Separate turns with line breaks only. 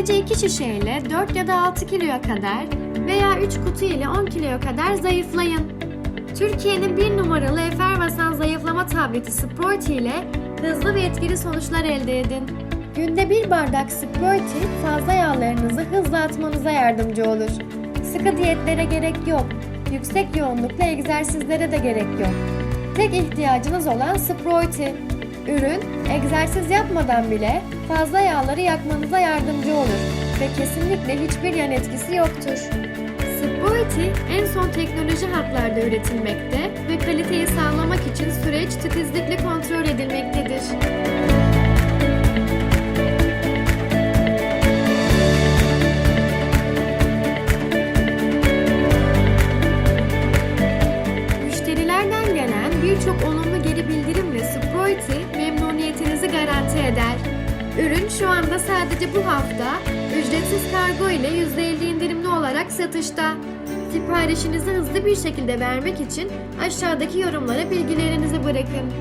Sadece 2 şişe ile 4 ya da 6 kiloya kadar veya 3 kutu ile 10 kiloya kadar zayıflayın. Türkiye'nin bir numaralı efervasan zayıflama tableti Sporty ile hızlı ve etkili sonuçlar elde edin. Günde bir bardak Sporty fazla yağlarınızı hızla atmanıza yardımcı olur. Sıkı diyetlere gerek yok. Yüksek yoğunluklu egzersizlere de gerek yok. Tek ihtiyacınız olan Sporty. Ürün egzersiz yapmadan bile fazla yağları yakmanıza yardımcı olur ve kesinlikle hiçbir yan etkisi yoktur. Sporty en son teknoloji hatlarda üretilmekte ve kaliteyi sağlamak için süreç titizlikle kontrol edilmektedir. Müşterilerden gelen birçok olumlu geri bildirim ve Sprite memnuniyetinizi garanti eder. Ürün şu anda sadece bu hafta ücretsiz kargo ile %50 indirimli olarak satışta. Siparişinizi hızlı bir şekilde vermek için aşağıdaki yorumlara bilgilerinizi bırakın.